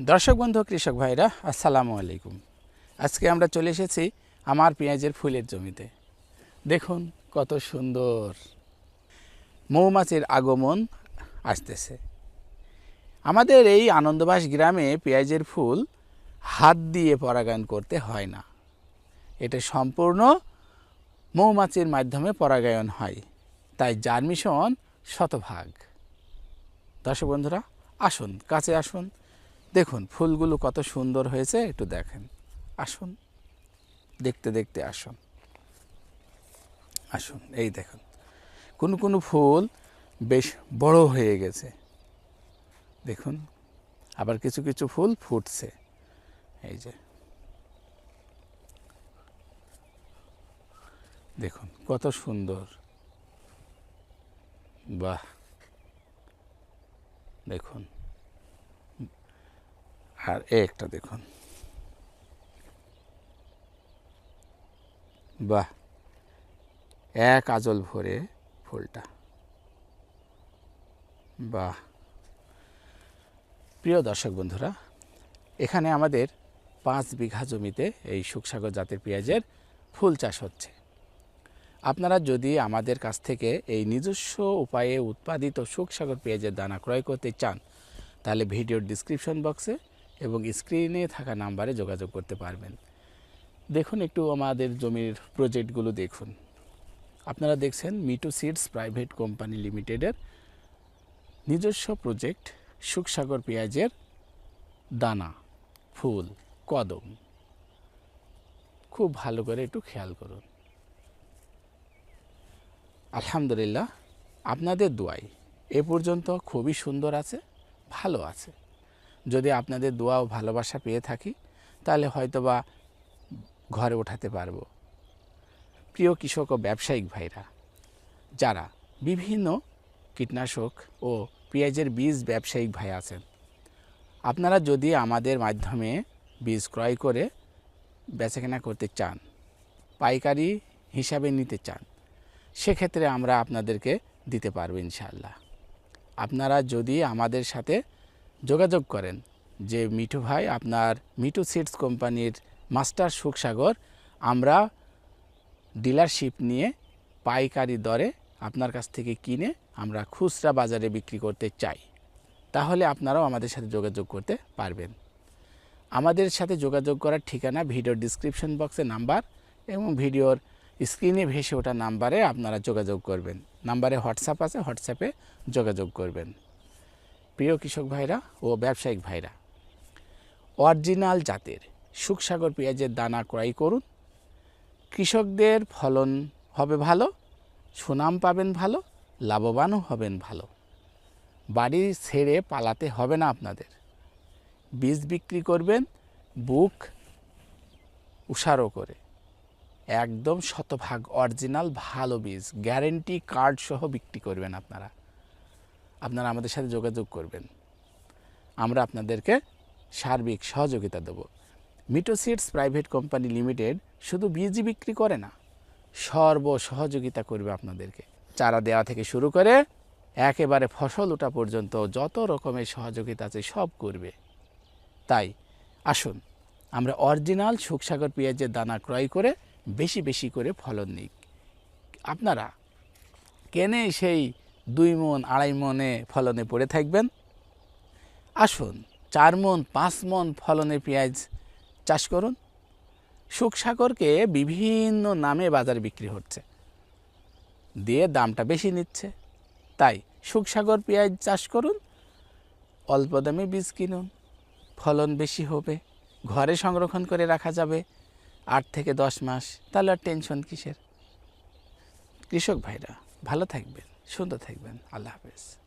দর্শক বন্ধু, কৃষক ভাইরা, আসসালামু আলাইকুম। আজকে আমরা চলে এসেছি আমার পেঁয়াজের ফুলের জমিতে। দেখুন কত সুন্দর মৌমাছির আগমন আসতেছে। আমাদের এই আনন্দবাস গ্রামে পেঁয়াজের ফুল হাত দিয়ে পরাগায়ন করতে হয় না। এটা সম্পূর্ণ মৌমাছির মাধ্যমে পরাগায়ন হয়। তাই জার্মিশন শতভাগ। দর্শক বন্ধুরা, আসুন, কাছে আসুন। দেখুন, ফুলগুলো কত সুন্দর হয়েছে, একটু দেখেন। আসুন, দেখতে দেখতে আসুন। আসুন, এই দেখুন। কোনো কোনো ফুল বেশ বড় হয়ে গেছে। দেখুন, আবার কিছু কিছু ফুল ফুটছে। এই যে। দেখুন, কত সুন্দর। বাহ! দেখুন। আর এ একটা দেখুন। বাহ, এক আজল ভরে ফুলটা। বাহ। প্রিয় দর্শক বন্ধুরা, এখানে আমাদের পাঁচ বিঘা জমিতে এই সুখসাগর জাতের পেঁয়াজের ফুল চাষ হচ্ছে। আপনারা যদি আমাদের কাছ থেকে এই নিজস্ব উপায়ে উৎপাদিত সুখসাগর পেঁয়াজের দানা ক্রয় করতে চান, তাহলে ভিডিওর ডিসক্রিপশন বক্সে এবং স্ক্রিনে থাকা নাম্বারে যোগাযোগ করতে পারবেন। দেখুন একটু আমাদের জমির প্রজেক্টগুলো দেখুন। আপনারা দেখছেন মিটু সিডস প্রাইভেট কোম্পানি লিমিটেডের নিজস্ব প্রজেক্ট সুখসাগর পেঁয়াজের দানা, ফুল, কদম। খুব ভালো করে একটু খেয়াল করুন। আলহামদুলিল্লাহ, আপনাদের দোয়াই এ পর্যন্ত খুবই সুন্দর আছে, ভালো আছে। যদি আপনাদের দোয়া ও ভালোবাসা পেয়ে থাকি, তাহলে হয়তোবা ঘরে ওঠাতে পারব। প্রিয় কৃষক ও ব্যবসায়িক ভাইরা, যারা বিভিন্ন কীটনাশক ও পেঁয়াজের বীজ ব্যবসায়িক ভাই আছেন, আপনারা যদি আমাদের মাধ্যমে বীজ ক্রয় করে বেচাকেনা করতে চান, পাইকারি হিসাবে নিতে চান, সেক্ষেত্রে আমরা আপনাদেরকে দিতে পারব ইনশাল্লাহ আপনারা যদি আমাদের সাথে যোগাযোগ করেন যে, মিঠু ভাই, আপনার মিঠু সিডস কোম্পানির মাস্টার সুখসাগর, আমরা ডিলারশিপ নিয়ে পাইকারি দরে আপনার কাছ থেকে কিনে আমরা খুচরা বাজারে বিক্রি করতে চাই। তাহলে আপনারাও আমাদের সাথে যোগাযোগ করতে পারবেন। আমাদের সাথে যোগাযোগ করার ঠিকানা ভিডিওর ডিসক্রিপশন বক্সে নাম্বার এবং ভিডিওর স্ক্রিনে ভেসে ওঠা নাম্বারে আপনারা যোগাযোগ করবেন। নাম্বারে হোয়াটসঅ্যাপ আছে হোয়াটসঅ্যাপে যোগাযোগ করবেন। প্রিয় কৃষক ভাইরা ও ব্যবসায়িক ভাইরা, অরিজিনাল জাতের সুখসাগর পেঁয়াজের দানা ক্রয় করুন। কৃষকদের ফলন হবে ভালো, সুনাম পাবেন ভালো, লাভবানও হবেন ভালো। বাড়ি ছেড়ে পালাতে হবে না আপনাদের। বীজ বিক্রি করবেন, বুক উষারো করে। একদম শতভাগ অরিজিনাল, ভালো বীজ। গ্যারেন্টি কার্ড সহ বিক্রি করবেন আপনারা। আপনারা আমাদের সাথে যোগাযোগ করবেন। আমরা আপনাদেরকে সার্বিক সহযোগিতা দেব। Mito seeds private company limited শুধু বীজ বিক্রি করে না, সর্ব সহযোগিতা করবে আপনাদেরকে। চারা দেওয়া থেকে শুরু করে একেবারে ফসল ওঠা পর্যন্ত যত রকমের সহযোগিতা আছে সব করবে। তাই আসুন, আমরা অরিজিনাল সুখসাগর পেঁয়াজের দানা ক্রয় করে বেশি বেশি করে ফলন নিই। আপনারা কেনে সেই দুই মন, আড়াই মনে ফলনে পড়ে থাকবেন। আসুন, চার মন, পাঁচ মন ফলনে পেঁয়াজ চাষ করুন। সুখসাগরকে বিভিন্ন নামে বাজারে বিক্রি হচ্ছে। দিয়ে দামটা বেশি নিচ্ছে। তাই সুখসাগর পেঁয়াজ চাষ করুন, অল্প দামে বীজ কিনুন। ফলন বেশি হবে, ঘরে সংরক্ষণ করে রাখা যাবে। আট থেকে দশ মাস, তাহলে আর টেনশন কিসের? কৃষক ভাইরা, ভালো থাকবেন। সুন্দর থাকবেন। আল্লাহ হাফেজ।